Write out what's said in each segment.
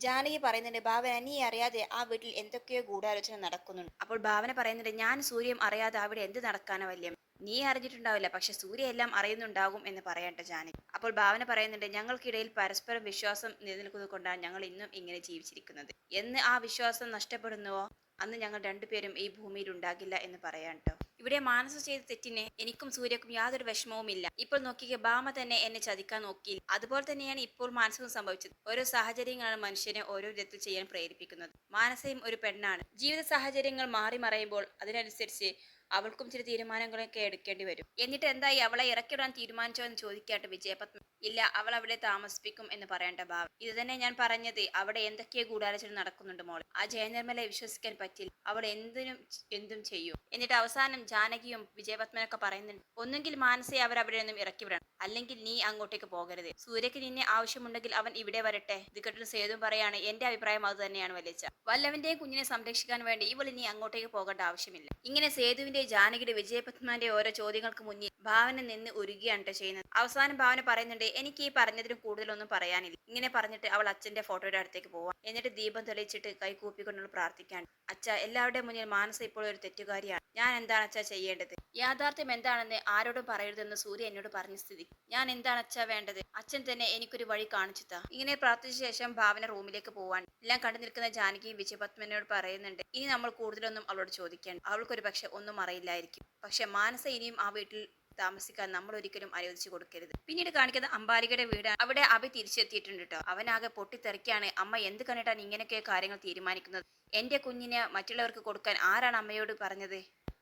ജാനകി പറയുന്നുണ്ട് ഭാവന നീ അറിയാതെ ആ വീട്ടിൽ എന്തൊക്കെയോ ഗൂഢാലോചന നടക്കുന്നുണ്ട്. അപ്പോൾ ഭാവന പറയുന്നുണ്ട് ഞാൻ സൂര്യം അറിയാതെ അവിടെ എന്ത് നടക്കാനോ വല്യം? നീ അറിഞ്ഞിട്ടുണ്ടാവില്ല പക്ഷെ സൂര്യ എല്ലാം അറിയുന്നുണ്ടാകും എന്ന് പറയട്ടെ ജാനകി. അപ്പോൾ ഭാവന പറയുന്നുണ്ട് ഞങ്ങൾക്കിടയിൽ പരസ്പരം വിശ്വാസം നിലനിൽക്കുന്നത് കൊണ്ടാണ് ഞങ്ങൾ ഇന്നും ഇങ്ങനെ ജീവിച്ചിരിക്കുന്നത്. എന്ന് ആ വിശ്വാസം നഷ്ടപ്പെടുന്നുവോ? അന്ന് ഞങ്ങൾ രണ്ടുപേരും ഈ ഭൂമിയിൽ ഉണ്ടാകില്ല എന്ന് പറയാൻ ട്ടോ. ഇവിടെ മാനസ ചെയ്ത തെറ്റിന് എനിക്കും സൂര്യക്കും യാതൊരു വിഷമവുമില്ല. ഇപ്പോൾ നോക്കിയ ബാമ തന്നെ എന്നെ ചതിക്കാൻ നോക്കിയില്ല. അതുപോലെ തന്നെയാണ് ഇപ്പോൾ മാനസവും സംഭവിച്ചത്. ഓരോ സാഹചര്യങ്ങളാണ് മനുഷ്യനെ ഓരോ വിധത്തിൽ ചെയ്യാൻ പ്രേരിപ്പിക്കുന്നത്. മാനസയും ഒരു പെണ്ണാണ്. ജീവിത സാഹചര്യങ്ങൾ മാറി മറയുമ്പോൾ അതിനനുസരിച്ച് അവൾക്കും ചില തീരുമാനങ്ങളൊക്കെ എടുക്കേണ്ടി വരും. എന്നിട്ട് എന്തായി? അവളെ ഇറക്കിവിടാൻ തീരുമാനിച്ചോ എന്ന് ചോദിക്കാട്ട് വിജയപത്മ ഇല്ല അവൾ അവിടെ താമസിപ്പിക്കും എന്ന് പറയേണ്ട ഭാവം. ഇത് തന്നെ ഞാൻ പറഞ്ഞത് അവിടെ എന്തൊക്കെയോ ഗൂഢാലോചന നടക്കുന്നുണ്ട് മോൾ ആ ജയനിർമ്മലെ വിശ്വസിക്കാൻ പറ്റില്ല. അവൾ എന്തിനും എന്തും ചെയ്യും. എന്നിട്ട് അവസാനം ജാനകിയും വിജയപത്മനൊക്കെ പറയുന്നുണ്ട് ഒന്നുകിൽ മാനസയെ അവർ അവിടെ നിന്നും ഇറക്കി വിടണം അല്ലെങ്കിൽ നീ അങ്ങോട്ടേക്ക് പോകരുത്. സൂര്യക്ക് നിന്നെ ആവശ്യമുണ്ടെങ്കിൽ അവൻ ഇവിടെ വരട്ടെ. ഇത് കേട്ടിട്ട് സേതു പറയാണ് എന്റെ അഭിപ്രായം അത് തന്നെയാണ് വലിച്ച വല്ലവന്റെയും കുഞ്ഞിനെ സംരക്ഷിക്കാൻ വേണ്ടി ഇവൾ നീ അങ്ങോട്ടേക്ക് പോകേണ്ട ആവശ്യമില്ല. ഇങ്ങനെ സേതുവിന്റെ ജാനകിയുടെ വിജയപത്മാന്റെ ഓരോ ചോദ്യങ്ങൾക്ക് മുന്നിൽ ഭാവന നിന്ന് ഉരുകിയാണ് ചെയ്യുന്നത്. അവസാനം ഭാവന പറയുന്നുണ്ട് എനിക്ക് ഈ പറഞ്ഞതിലും കൂടുതലൊന്നും പറയാനില്ല. ഇങ്ങനെ പറഞ്ഞിട്ട് അവൾ അച്ഛന്റെ ഫോട്ടോയുടെ അടുത്തേക്ക് പോവാം. എന്നിട്ട് ദീപം തെളിയിച്ചിട്ട് കൈ കൂപ്പിക്കൊണ്ടുള്ള പ്രാർത്ഥിക്കാൻ അച്ഛ എല്ലാവരുടെയും മുന്നിൽ മാനസ ഇപ്പോൾ ഒരു തെറ്റുകാരിയാണ്. ഞാൻ എന്താണ് അച്ഛ ചെയ്യേണ്ടത്? യാഥാർത്ഥ്യം എന്താണെന്ന് ആരോടും പറയരുതെന്ന് സൂര്യ എന്നോട് പറഞ്ഞ സ്ഥിതി. ഞാൻ എന്താണ് അച്ഛ വേണ്ടത്? അച്ഛൻ തന്നെ എനിക്കൊരു വഴി കാണിച്ചു താ ഇങ്ങനെ പ്രാർത്ഥിച്ച ശേഷം ഭാവന റൂമിലേക്ക് പോവാൻ എല്ലാം കണ്ടു നിൽക്കുന്ന ജാനകിയും വിജയപത്മനോട് പറയുന്നുണ്ട് ഇനി നമ്മൾ കൂടുതലൊന്നും അവളോട് ചോദിക്കേണ്ട. അവൾക്കൊരു പക്ഷെ ഒന്നും അറിയില്ലായിരിക്കും. പക്ഷെ മാനസ ഇനിയും ആ വീട്ടിൽ താമസിക്കാൻ നമ്മൾ ഒരിക്കലും അനുവദിച്ചു കൊടുക്കരുത്. പിന്നീട് കാണിക്കുന്നത് അമ്പാലികയുടെ വീടാണ്. അവിടെ അഭി തിരിച്ചെത്തിയിട്ടുണ്ട് കേട്ടോ. അവനാകെ പൊട്ടിത്തെറിക്കാണ്. അമ്മ എന്ത് കണ്ടിട്ടാണ് ഇങ്ങനെയൊക്കെ കാര്യങ്ങൾ തീരുമാനിക്കുന്നത്? എന്റെ കുഞ്ഞിനെ മറ്റുള്ളവർക്ക് കൊടുക്കാൻ ആരാണ് അമ്മയോട് പറഞ്ഞത്?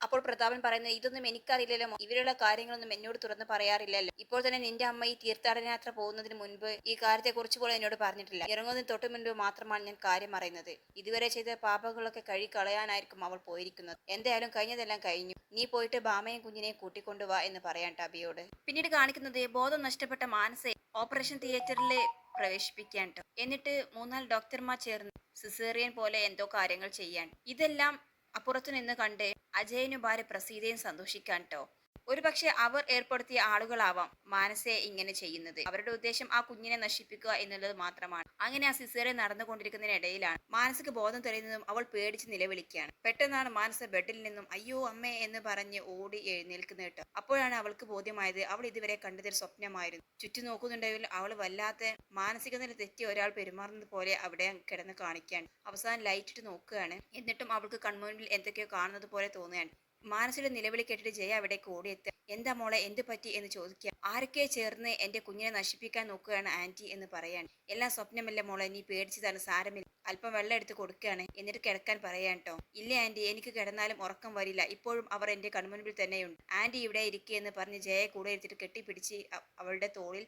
അപ്പോൾ പ്രതാപൻ പറയുന്നത് ഇതൊന്നും എനിക്കറിയില്ലല്ലോ. ഇവരുള്ള കാര്യങ്ങളൊന്നും എന്നോട് തുറന്ന് പറയാറില്ലല്ലോ. ഇപ്പോൾ തന്നെ നിന്റെ അമ്മ ഈ തീർത്ഥാടന യാത്ര പോകുന്നതിന് മുൻപ് ഈ കാര്യത്തെക്കുറിച്ച് പോലും എന്നോട് പറഞ്ഞിട്ടില്ല. ഇറങ്ങുന്നതിന് തൊട്ട് മുൻപ് മാത്രമാണ് ഞാൻ കാര്യം അറിയുന്നത്. ഇതുവരെ ചെയ്ത പാപങ്ങളൊക്കെ കഴി കളയാനായിരിക്കും അവൾ പോയിരിക്കുന്നത്. എന്തായാലും കഴിഞ്ഞതെല്ലാം കഴിഞ്ഞു. നീ പോയിട്ട് ബാമയും കുഞ്ഞിനെയും കൂട്ടിക്കൊണ്ടുവാ എന്ന് പറയാൻ ടബിയോട്. പിന്നീട് കാണിക്കുന്നത് ബോധം നഷ്ടപ്പെട്ട മാനസെ ഓപ്പറേഷൻ തിയേറ്ററിലെ പ്രവേശിപ്പിക്കാൻ ട്ടോ. എന്നിട്ട് മൂന്നാൽ ഡോക്ടർമാർ ചേർന്ന് സിസേറിയൻ പോലെ എന്തോ കാര്യങ്ങൾ ചെയ്യാൻ. ഇതെല്ലാം അപ്പുറത്തു നിന്ന് കണ്ട് അജയനു ഭാര്യ പ്രസീതയും സന്തോഷിക്കാൻ ട്ടോ. ഒരു പക്ഷെ അവർ ഏർപ്പെടുത്തിയ ആളുകളാവാം മാനസെ ഇങ്ങനെ ചെയ്യുന്നത്. അവരുടെ ഉദ്ദേശം ആ കുഞ്ഞിനെ നശിപ്പിക്കുക എന്നുള്ളത് മാത്രമാണ്. അങ്ങനെ ആ സിസേറെ നടന്നുകൊണ്ടിരിക്കുന്നതിനിടയിലാണ് മാനസിക ബോധം തെളിയുന്നതും അവൾ പേടിച്ച് നിലവിളിക്കുകയാണ്. പെട്ടെന്നാണ് മാനസ ബെഡിൽ നിന്നും അയ്യോ അമ്മേ എന്ന് പറഞ്ഞ് ഓടി എഴുന്നേൽക്കുന്ന കേട്ടോ അപ്പോഴാണ് അവൾക്ക് ബോധ്യമായത് അവൾ ഇതുവരെ കണ്ടതൊരു സ്വപ്നമായിരുന്നു. ചുറ്റും നോക്കുന്നുണ്ടെങ്കിൽ അവൾ വല്ലാത്ത മാനസിക നില തെറ്റി ഒരാൾ പെരുമാറുന്നത് പോലെ അവിടെ കിടന്ന് കാണിക്കാൻ അവസാനം ലൈറ്റ് ഇട്ട് നോക്കുകയാണ്. എന്നിട്ടും അവൾക്ക് കൺമുന്നിൽ എന്തൊക്കെയോ കാണുന്നത് പോലെ തോന്നുകയാണ്. മാനസിയുടെ നിലവിളി കേട്ടിട്ട് ജയ അവിടേക്ക് ഓടിയെത്തുക. എന്താ മോളെ എന്ത് പറ്റി? എന്ന് ചോദിക്കുക. ആരൊക്കെ ചേർന്ന് എന്റെ കുഞ്ഞിനെ നശിപ്പിക്കാൻ നോക്കുകയാണ് ആന്റി? എന്ന് പറയാണ്. എല്ലാം സ്വപ്നമല്ല മോളെ നീ പേടിച്ചതാണ് സാരമില്ല. അല്പം വെള്ളം എടുത്ത് കൊടുക്കുകയാണ്. എന്നിട്ട് കിടക്കാൻ പറയാൻ കേട്ടോ ഇല്ല ആന്റി എനിക്ക് കിടന്നാലും ഉറക്കം വരില്ല. ഇപ്പോഴും അവർ എന്റെ കൺമുൻപിൽ തന്നെയുണ്ട്. ആന്റി ഇവിടെ ഇരിക്കുക എന്ന് പറഞ്ഞ് ജയയെ കൂടെ എടുത്തിട്ട് കെട്ടിപ്പിടിച്ച് അവളുടെ തോളിൽ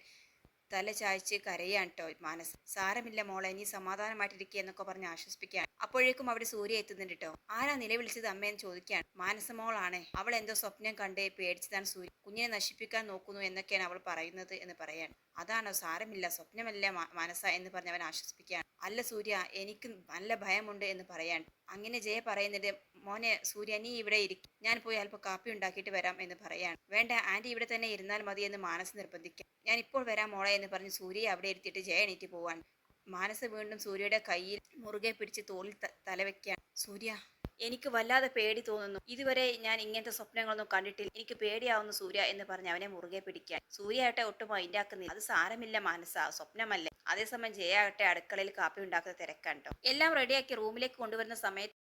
തല ചായ്ച്ച് കരയാണ് കേട്ടോ മാനസ്. സാരമില്ല മോളെ നീ സമാധാനമായിട്ടിരിക്കുക എന്നൊക്കെ പറഞ്ഞ് ആശ്വസിപ്പിക്കാൻ അപ്പോഴേക്കും അവിടെ സൂര്യ എത്തുന്നുണ്ട് കേട്ടോ ആരാ നിലവിളിച്ചത് അമ്മയെന്ന് മാനസ മോളാണ്. അവൾ എന്തോ സ്വപ്നം കണ്ട് പേടിച്ചതാണ് സൂര്യ. കുഞ്ഞിനെ നശിപ്പിക്കാൻ നോക്കുന്നു എന്നൊക്കെയാണ് അവൾ പറയുന്നത് എന്ന് പറയാൻ അതാണോ? സാരമില്ല. സ്വപ്നമല്ല മാനസ എന്ന് പറഞ്ഞ് അവൻ ആശ്വസിപ്പിക്കാൻ അല്ല സൂര്യ എനിക്ക് നല്ല ഭയമുണ്ട് എന്ന് പറയാൻ അങ്ങനെ ജയ പറയുന്നുണ്ട് മോനെ സൂര്യ നീ ഇവിടെ ഇരിക്കും ഞാൻ പോയി അല്പം കാപ്പി ഉണ്ടാക്കിയിട്ട് വരാം എന്ന് പറയാൻ വേണ്ട ആന്റി ഇവിടെ തന്നെ ഇരുന്നാൽ മതി എന്ന് മാനസ് നിർബന്ധിക്കാം. ഞാൻ ഇപ്പോൾ വരാം മോളെ എന്ന് പറഞ്ഞ് സൂര്യയെ അവിടെ ഇരുത്തിയിട്ട് ജയ എണീറ്റ് പോവാൻ മാനസ് വീണ്ടും സൂര്യയുടെ കയ്യിൽ മുറുകെ പിടിച്ച് തോളിൽ തലവെക്കാണ് സൂര്യ എനിക്ക് വല്ലാതെ പേടി തോന്നുന്നു. ഇതുവരെ ഞാൻ ഇങ്ങനത്തെ സ്വപ്നങ്ങളൊന്നും കണ്ടിട്ടില്ല. എനിക്ക് പേടിയാവുന്നു സൂര്യ എന്ന് പറഞ്ഞ് അവനെ മുറുകെ പിടിക്കാൻ. സൂര്യ ആട്ടെ ഒട്ടും മൈൻഡാക്കുന്നില്ല. അത് സാരമില്ല മാനസ. സ്വപ്നമല്ലേ. അതേസമയം ജയ ആകട്ടെ അടുക്കളയിൽ കാപ്പി ഉണ്ടാക്കുന്ന തിരക്കാണ് ട്ടോ. എല്ലാം റെഡിയാക്കി റൂമിലേക്ക് കൊണ്ടുവരുന്ന സമയത്ത്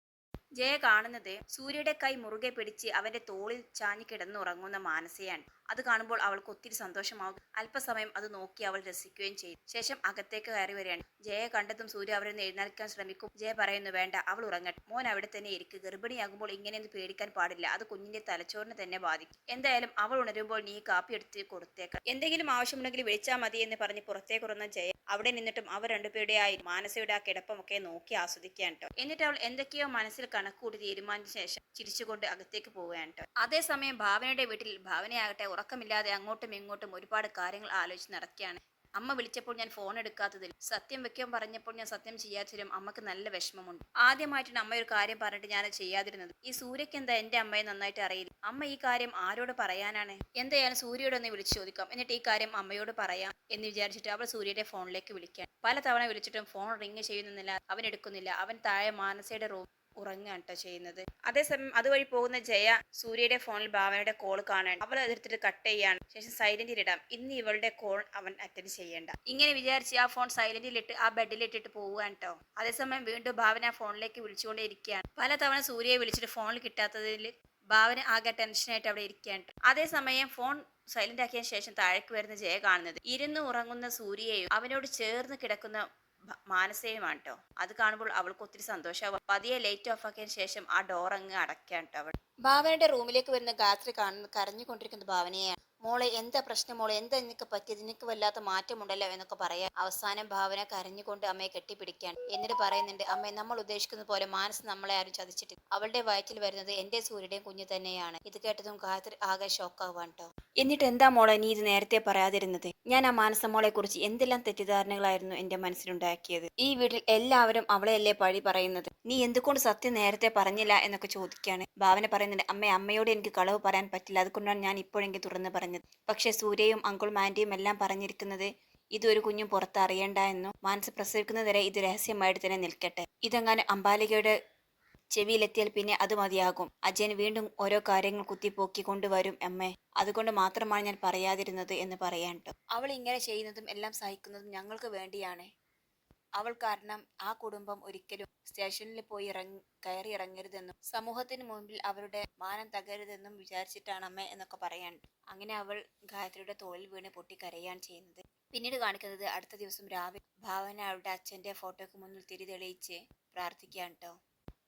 ജയ കാണുന്നത് സൂര്യയുടെ കൈ മുറുകെ പിടിച്ച് അവന്റെ തോളിൽ ചാഞ്ഞു കിടന്നുറങ്ങുന്ന മാനസയാണ്. അത് കാണുമ്പോൾ അവൾക്ക് ഒത്തിരി സന്തോഷമാകും അല്പസമയം അത് നോക്കി അവൾ രസിക്കുകയും ചെയ്തു. ശേഷം അകത്തേക്ക് കയറി വരികയാണ്. ജയ കണ്ടെത്തും സൂര്യ അവരെ എഴുന്നേൽക്കാൻ ശ്രമിക്കും. ജയ പറയുന്നു വേണ്ട അവൾ ഉറങ്ങട്ടെ. മോൻ അവിടെ തന്നെ ഇരിക്കും. ഗർഭിണിയാകുമ്പോൾ ഇങ്ങനെയൊന്നും പേടിക്കാൻ പാടില്ല. അത് കുഞ്ഞിന്റെ തലച്ചോറിനെ തന്നെ ബാധിക്കും. എന്തായാലും അവൾ ഉണരുമ്പോൾ നീ കാപ്പി എടുത്ത് കൊടുത്തേക്കാം. എന്തെങ്കിലും ആവശ്യമുണ്ടെങ്കിൽ വിളിച്ചാൽ മതി എന്ന് പറഞ്ഞ് പുറത്തേക്ക് ഉറന്ന ജയ അവിടെ നിന്നിട്ടും അവർ രണ്ടുപേരുടെ ആയി മാനസയുടെ ആ കിടപ്പമൊക്കെ നോക്കി ആസ്വദിക്കാൻ കേട്ടോ. എന്നിട്ട് അവൾ എന്തൊക്കെയോ മനസ്സിൽ കണക്കുകൂടി തീരുമാനിച്ച ശേഷം ചിരിച്ചുകൊണ്ട് അകത്തേക്ക് പോവുകയാണ് കേട്ടോ. അതേസമയം ഭാവനയുടെ വീട്ടിൽ ഭാവനയാകട്ടെ ഉറക്കമില്ലാതെ അങ്ങോട്ടും ഇങ്ങോട്ടും ഒരുപാട് കാര്യങ്ങൾ ആലോചിച്ച് നടക്കുകയാണ്. അമ്മ വിളിച്ചപ്പോൾ ഞാൻ ഫോൺ എടുക്കാത്തതിൽ സത്യം വെക്കാൻ പറഞ്ഞപ്പോൾ ഞാൻ സത്യം ചെയ്യാത്തതിലും അമ്മയ്ക്ക് നല്ല വിഷമമുണ്ട്. ആദ്യമായിട്ടാണ് അമ്മ ഒരു കാര്യം പറഞ്ഞിട്ട് ഞാൻ ചെയ്യാതിരുന്നത്. ഈ സൂര്യക്ക് എന്താ എന്റെ അമ്മയെ നന്നായിട്ട് അറിയില്ല. അമ്മ ഈ കാര്യം ആരോട് പറയാനാണ്? എന്തായാലും സൂര്യയോട് ഒന്ന് വിളിച്ചു ചോദിക്കാം. എന്നിട്ട് ഈ കാര്യം അമ്മയോട് പറയാം എന്ന് വിചാരിച്ചിട്ട് അവൾ സൂര്യയുടെ ഫോണിലേക്ക് വിളിക്കാൻ പല തവണ വിളിച്ചിട്ടും ഫോൺ റിങ് ചെയ്യുന്നില്ല അവൻ എടുക്കുന്നില്ല. അവൻ താഴെ മാനസയുടെ റൂം ഉറങ്ങുകയാണ് കേട്ടോ ചെയ്യുന്നത്. അതേസമയം അതുവഴി പോകുന്ന ജയ സൂര്യയുടെ ഫോണിൽ ഭാവനയുടെ കോൾ കാണാൻ അവൾ എതിർത്തിട്ട് കട്ട് ചെയ്യാണ്. ശേഷം സൈലന്റിൽ ഇടാം. ഇന്ന് ഇവളുടെ കോൾ അവൻ അറ്റൻഡ് ചെയ്യേണ്ട. ഇങ്ങനെ വിചാരിച്ച് ആ ഫോൺ സൈലന്റിലിട്ട് ആ ബെഡിലിട്ടിട്ട് പോവുകയാണ് കേട്ടോ. അതേസമയം വീണ്ടും ഭാവന ഫോണിലേക്ക് വിളിച്ചുകൊണ്ടേ ഇരിക്കുകയാണ്. പലതവണ സൂര്യയെ വിളിച്ചിട്ട് ഫോണിൽ കിട്ടാത്തതിൽ ഭാവന ആകെ ടെൻഷനായിട്ട് അവിടെ ഇരിക്കുകയാണ്. അതേസമയം ഫോൺ സൈലന്റ് ആക്കിയ ശേഷം താഴേക്ക് വരുന്ന ജയ കാണുന്നത്. ഇരുന്ന് ഉറങ്ങുന്ന സൂര്യയെയും അവനോട് ചേർന്ന് കിടക്കുന്ന മാനസയുമാണ് കേട്ടോ അത് കാണുമ്പോൾ അവൾക്ക് ഒത്തിരി സന്തോഷമാവും പതിയെ ലൈറ്റ് ഓഫ് ആക്കിയതിന് ശേഷം ആ ഡോർ അങ്ങ് അടയ്ക്കാൻ കേട്ടോ അവൾ. ഭാവനയുടെ റൂമിലേക്ക് വരുന്ന ഗായത്രി കാണുന്ന കരഞ്ഞുകൊണ്ടിരിക്കുന്ന ഭാവനയാണ് മോളെ എന്താ പ്രശ്നം മോളെ? എന്താ നിനക്ക് പറ്റിയത്? നിനക്ക് വല്ലാത്ത മാറ്റമുണ്ടല്ലോ എന്നൊക്കെ പറയാം അവസാനം ഭാവന കരഞ്ഞുകൊണ്ട് അമ്മയെ കെട്ടിപ്പിടിക്കാൻ. എന്നിട്ട് പറയുന്നുണ്ട് അമ്മ നമ്മൾ ഉദ്ദേശിക്കുന്ന പോലെ മാനസ് നമ്മളെ ആരും ചതിച്ചിട്ടില്ല. അവളുടെ വയറ്റിൽ വരുന്നത് എന്റെ സൂര്യയുടെയും കുഞ്ഞു തന്നെയാണ്. ഇത് കേട്ടതും ഗായത്രി ആകെ ഷോക്കാവാൻ കേട്ടോ എന്നിട്ട് എന്താ മോളെ നീ ഇത് നേരത്തെ പറയാതിരുന്നത്? ഞാൻ ആ മാനസമോളെ കുറിച്ച് എന്തെല്ലാം തെറ്റിദ്ധാരണകളായിരുന്നു എന്റെ മനസ്സിലുണ്ടാക്കിയത്? ഈ വീട്ടിൽ എല്ലാവരും അവളെയല്ലേ പഴി പറയുന്നത്? നീ എന്തുകൊണ്ട് സത്യം നേരത്തെ പറഞ്ഞില്ല എന്നൊക്കെ ചോദിക്കുകയാണ് ഭാവന പറയുന്നുണ്ട് അമ്മ അമ്മയോട് എനിക്ക് കളവ് പറയാൻ പറ്റില്ല. അതുകൊണ്ടാണ് ഞാൻ ഇപ്പോഴെങ്കിൽ തുറന്ന് പറഞ്ഞത്. പക്ഷെ സൂര്യയും അങ്കിൾ മാൻഡിയും എല്ലാം പറഞ്ഞിരിക്കുന്നത് ഇതൊരു കുഞ്ഞും പുറത്ത് അറിയണ്ട എന്നും മാനസ് പ്രസവിക്കുന്നതുവരെ ഇത് രഹസ്യമായിട്ട് തന്നെ നിൽക്കട്ടെ. ഇതെങ്ങാനും അംബാലികയുടെ ചെവിയിലെത്തിയാൽ പിന്നെ അത് മതിയാകും. അജയൻ വീണ്ടും ഓരോ കാര്യങ്ങൾ കുത്തിപ്പോക്കി കൊണ്ടുവരും അമ്മേ. അതുകൊണ്ട് മാത്രമാണ് ഞാൻ പറയാതിരുന്നത് എന്ന് പറയാൻ അവൾ ഇങ്ങനെ ചെയ്യുന്നതും എല്ലാം സഹിക്കുന്നതും ഞങ്ങൾക്ക് വേണ്ടിയാണ്. അവൾ കാരണം ആ കുടുംബം ഒരിക്കലും സ്റ്റേഷനിൽ പോയി ഇറങ്ങി കയറി ഇറങ്ങരുതെന്നും സമൂഹത്തിന് മുൻപിൽ അവരുടെ മാനം തകരുതെന്നും വിചാരിച്ചിട്ടാണ് അമ്മ എന്നൊക്കെ പറയാൻ. അങ്ങനെ അവൾ ഗായത്രിയുടെ തോളിൽ വീണ് പൊട്ടി കരയാണ് ചെയ്യുന്നത്. പിന്നീട് കാണിക്കുന്നത് അടുത്ത ദിവസം രാവിലെ ഭാവന അവളുടെ അച്ഛന്റെ ഫോട്ടോയ്ക്ക് മുന്നിൽ തിരി തെളിയിച്ച് പ്രാർത്ഥിക്കുകയാണ് കേട്ടോ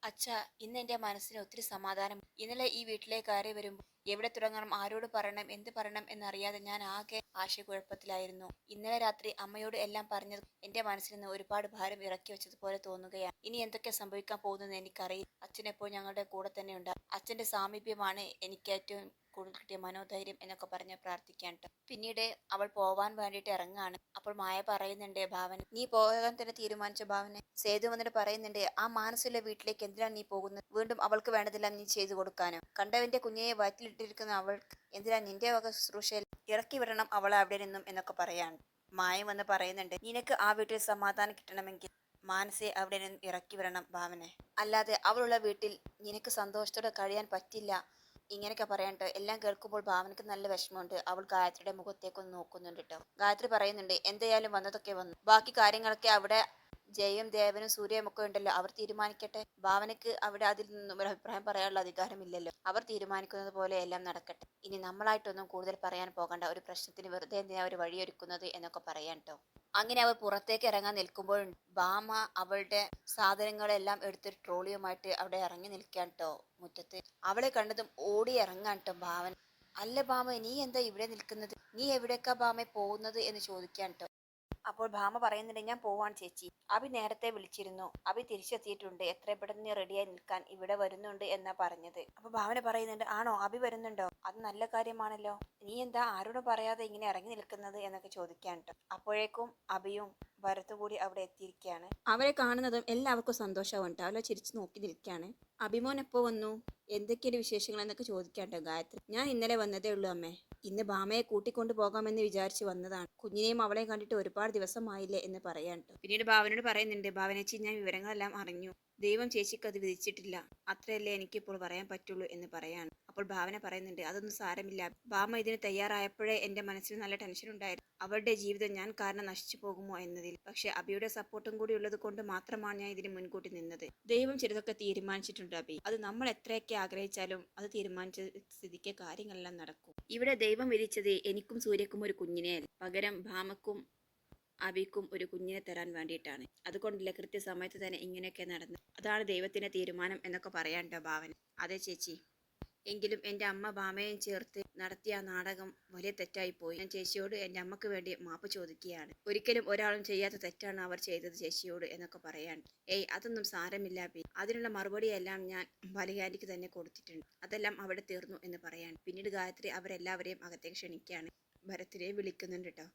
അച്ഛ ഇന്ന് എന്റെ മനസ്സിന് ഒത്തിരി സമാധാനം. ഇന്നലെ ഈ വീട്ടിലേക്ക് കയറി വരുമ്പോൾ എവിടെ തുടങ്ങണം ആരോട് പറയണം എന്ത് പറയണം എന്നറിയാതെ ഞാൻ ആകെ ആശയക്കുഴപ്പത്തിലായിരുന്നു. ഇന്നലെ രാത്രി അമ്മയോട് എല്ലാം പറഞ്ഞത് എന്റെ മനസ്സിൽ നിന്ന് ഒരുപാട് ഭാരം ഇറക്കി വെച്ചതുപോലെ തോന്നുകയാണ്. ഇനി എന്തൊക്കെ സംഭവിക്കാൻ പോകുന്നതെന്ന് എനിക്കറിയില്ല. അച്ഛനെപ്പോൾ ഞങ്ങളുടെ കൂടെ തന്നെ ഉണ്ട് അച്ഛന്റെ സാമീപ്യമാണ് എനിക്ക് ഏറ്റവും കൂടുതൽ കിട്ടിയ മനോധൈര്യം എന്നൊക്കെ പറഞ്ഞ് പ്രാർത്ഥിക്കാൻ. പിന്നീട് അവൾ പോവാൻ വേണ്ടിയിട്ട് ഇറങ്ങാണ് അപ്പോൾ മായ പറയുന്നുണ്ട് ഭാവന നീ പോകാൻ തന്നെ തീരുമാനിച്ച ഭാവന. സേതു വന്നിട്ട് പറയുന്നുണ്ട് ആ മാനസിലെ വീട്ടിലേക്ക് എന്തിനാണ് നീ പോകുന്നത്? വീണ്ടും അവൾക്ക് വേണ്ടതെല്ലാം നീ ചെയ്തു കൊടുക്കാനോ? കണ്ടവന്റെ കുഞ്ഞയെ വയറ്റിലിട്ടിരിക്കുന്ന അവൾ എന്തിനാ നിന്റെ വക ശുശ്രൂഷയിൽ ഇറക്കി വിടണം അവളെ അവിടെ നിന്നും? എന്നൊക്കെ പറയാണ്. മായ വന്ന് പറയുന്നുണ്ട് നിനക്ക് ആ വീട്ടിൽ സമാധാനം കിട്ടണമെങ്കിൽ മാനസെ അവിടെ നിന്നും ഇറക്കി വിടണം ഭാവനെ. അല്ലാതെ അവളുള്ള വീട്ടിൽ നിനക്ക് സന്തോഷത്തോടെ കഴിയാൻ പറ്റില്ല. ഇങ്ങനെയൊക്കെ പറയാണ്ട്. എല്ലാം കേൾക്കുമ്പോൾ ഭാവനക്ക് നല്ല വിഷമമുണ്ട്. അവൾ ഗായത്രിയുടെ മുഖത്തേക്ക് ഒന്ന് നോക്കുന്നുണ്ട് കേട്ടോ ഗായത്രി പറയുന്നുണ്ട് എന്തായാലും വന്നതൊക്കെ വന്നു. ബാക്കി കാര്യങ്ങളൊക്കെ അവിടെ ജയും ദേവനും സൂര്യയും ഒക്കെ ഉണ്ടല്ലോ. അവർ തീരുമാനിക്കട്ടെ. ഭാവനക്ക് അവിടെ അതിൽ നിന്നും ഒരു അഭിപ്രായം പറയാനുള്ള അധികാരമില്ലല്ലോ. അവർ തീരുമാനിക്കുന്നത് പോലെ എല്ലാം നടക്കട്ടെ. ഇനി നമ്മളായിട്ടൊന്നും കൂടുതൽ പറയാൻ പോകണ്ട. ഒരു പ്രശ്നത്തിന് വെറുതെ എന്തിനാ അവർ വഴിയൊരുക്കുന്നത്? എന്നൊക്കെ പറയാൻ കേട്ടോ അങ്ങനെ അവൾ പുറത്തേക്ക് ഇറങ്ങാൻ നിൽക്കുമ്പോൾ ബാമ അവളുടെ സാധനങ്ങളെല്ലാം എടുത്ത് ട്രോളിയുമായിട്ട് അവിടെ ഇറങ്ങി നിൽക്കാൻ കേട്ടോ മുറ്റത്ത്. അവളെ കണ്ടതും ഓടി ഇറങ്ങാൻ കേട്ടോ ഭാവൻ അല്ല ബാമ നീ എന്താ ഇവിടെ നിൽക്കുന്നത്? നീ എവിടേക്കാ ബാമ പോകുന്നത്? എന്ന് ചോദിക്കാൻ കേട്ടോ അപ്പോൾ ഭാമ പറയുന്നുണ്ട് ഞാൻ പോവാൻ ചേച്ചി. അഭി നേരത്തെ വിളിച്ചിരുന്നു. അഭി തിരിച്ചെത്തിയിട്ടുണ്ട്. എത്ര പെട്ടെന്ന് റെഡിയായി നിൽക്കാൻ ഇവിടെ വരുന്നുണ്ട് എന്നാ പറഞ്ഞത്. അപ്പൊ ഭാവന പറയുന്നുണ്ട് ആണോ? അഭി വരുന്നുണ്ടോ? അത് നല്ല കാര്യമാണല്ലോ. നീ എന്താ ആരോടും പറയാതെ ഇങ്ങനെ ഇറങ്ങി നിൽക്കുന്നത്? എന്നൊക്കെ ചോദിക്കാൻ അപ്പോഴേക്കും അഭിയും ഭരത്തുകൂടി അവിടെ എത്തിയിരിക്കുകയാണ്. അവരെ കാണുന്നതും എല്ലാവർക്കും സന്തോഷമുണ്ട് അവരെ ചിരിച്ചു നോക്കി നിൽക്കുകയാണ്. അഭിമോൻ എപ്പോ വന്നു? എന്തൊക്കെയാണ് വിശേഷങ്ങൾ എന്നൊക്കെ ചോദിക്കാട്ടോ ഗായത്രി. ഞാൻ ഇന്നലെ വന്നതേ ഉള്ളൂ അമ്മേ. ഇന്ന് ഭാമയെ കൂട്ടിക്കൊണ്ടു പോകാമെന്ന് വിചാരിച്ച് വന്നതാണ്. കുഞ്ഞിനെയും അവളെയും കണ്ടിട്ട് ഒരുപാട് ദിവസമായില്ലേ എന്ന് പറയാൻ പിന്നീട് ഭാവനോട് പറയുന്നുണ്ട് ഭാവനച്ചി ഞാൻ വിവരങ്ങളെല്ലാം അറിഞ്ഞു. ദൈവം ചേച്ചിക്ക് അത് വിധിച്ചിട്ടില്ല. അത്രയല്ലേ എനിക്കിപ്പോൾ പറയാൻ പറ്റുള്ളൂ എന്ന് പറയാണ്. അപ്പോൾ ഭാവന പറയുന്നുണ്ട് അതൊന്നും സാരമില്ല. ഭാമ ഇതിന് തയ്യാറായപ്പോഴേ എന്റെ മനസ്സിൽ നല്ല ടെൻഷൻ ഉണ്ടായിരുന്നു. അവളുടെ ജീവിതം ഞാൻ കാരണം നശിച്ചു പോകുമോ എന്നതിൽ. പക്ഷെ അബിയുടെ സപ്പോർട്ടും കൂടി ഉള്ളത് കൊണ്ട് മാത്രമാണ് ഞാൻ ഇതിന് മുൻകൂട്ടി നിന്നത്. ദൈവം ചിലതൊക്കെ തീരുമാനിച്ചിട്ടുണ്ട് അബി. അത് നമ്മൾ എത്രയൊക്കെ ആഗ്രഹിച്ചാലും അത് തീരുമാനിച്ച സ്ഥിതിക്ക് കാര്യങ്ങളെല്ലാം നടക്കും. ഇവിടെ ദൈവം വിധിച്ചത് എനിക്കും സൂര്യക്കും ഒരു കുഞ്ഞിനെ അല്ല. പകരം ഭാമക്കും അബിക്കും ഒരു കുഞ്ഞിനെ തരാൻ വേണ്ടിയിട്ടാണ് അതുകൊണ്ടല്ലേ കൃത്യസമയത്ത് തന്നെ ഇങ്ങനെയൊക്കെ നടന്നു അതാണ് ദൈവത്തിന്റെ തീരുമാനം എന്നൊക്കെ പറയാനുണ്ടോ ഭാവന അതെ ചേച്ചി എങ്കിലും എന്റെ അമ്മ ഭാമയും ചേർത്ത് നടത്തിയ നാടകം വലിയ തെറ്റായി പോയി. ഞാൻ ചേച്ചിയോട് എന്റെ അമ്മയ്ക്ക് വേണ്ടി മാപ്പ് ചോദിക്കുകയാണ്. ഒരിക്കലും ഒരാളും ചെയ്യാത്ത തെറ്റാണ് അവർ ചെയ്തത് ചേച്ചിയോട് എന്നൊക്കെ പറയാൻ. ഏയ് അതൊന്നും സാരമില്ല പി. അതിനുള്ള മറുപടിയെല്ലാം ഞാൻ ബലികാരിക്ക് തന്നെ കൊടുത്തിട്ടുണ്ട്. അതെല്ലാം അവിടെ തീർന്നു എന്ന് പറയാൻ. പിന്നീട് ഗായത്രി അവരെല്ലാവരെയും അകത്തേക്ക് ക്ഷണിക്കുകയാണ്. ഭരത്തിനെ വിളിക്കുന്നുണ്ട് കേട്ടോ